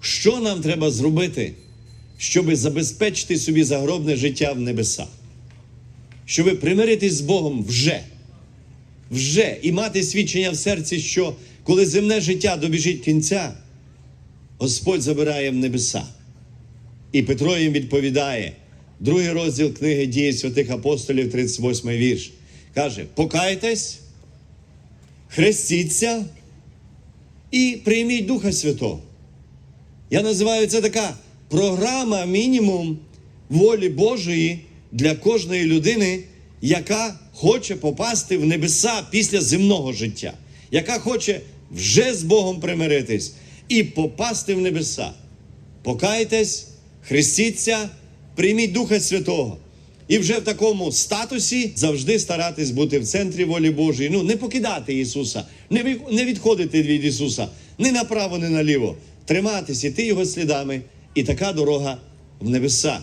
що нам треба зробити, щоб забезпечити собі загробне життя в небесах? Щоб примиритись з Богом вже, вже і мати свідчення в серці, що коли земне життя добіжить кінця, Господь забирає в небеса. І Петро їм відповідає, другий розділ книги дії святих апостолів, 38 вірш. Каже: покайтесь, хрестіться і прийміть Духа Святого. Я називаю це така програма мінімум волі Божої для кожної людини, яка хоче попасти в небеса після земного життя, яка хоче вже з Богом примиритись і попасти в небеса. Покайтесь, хрестіться, прийміть Духа Святого. І вже в такому статусі завжди старатись бути в центрі волі Божої. Ну, не покидати Ісуса, не відходити від Ісуса ні направо, ні наліво. Триматись, іти Його слідами, і така дорога в небеса.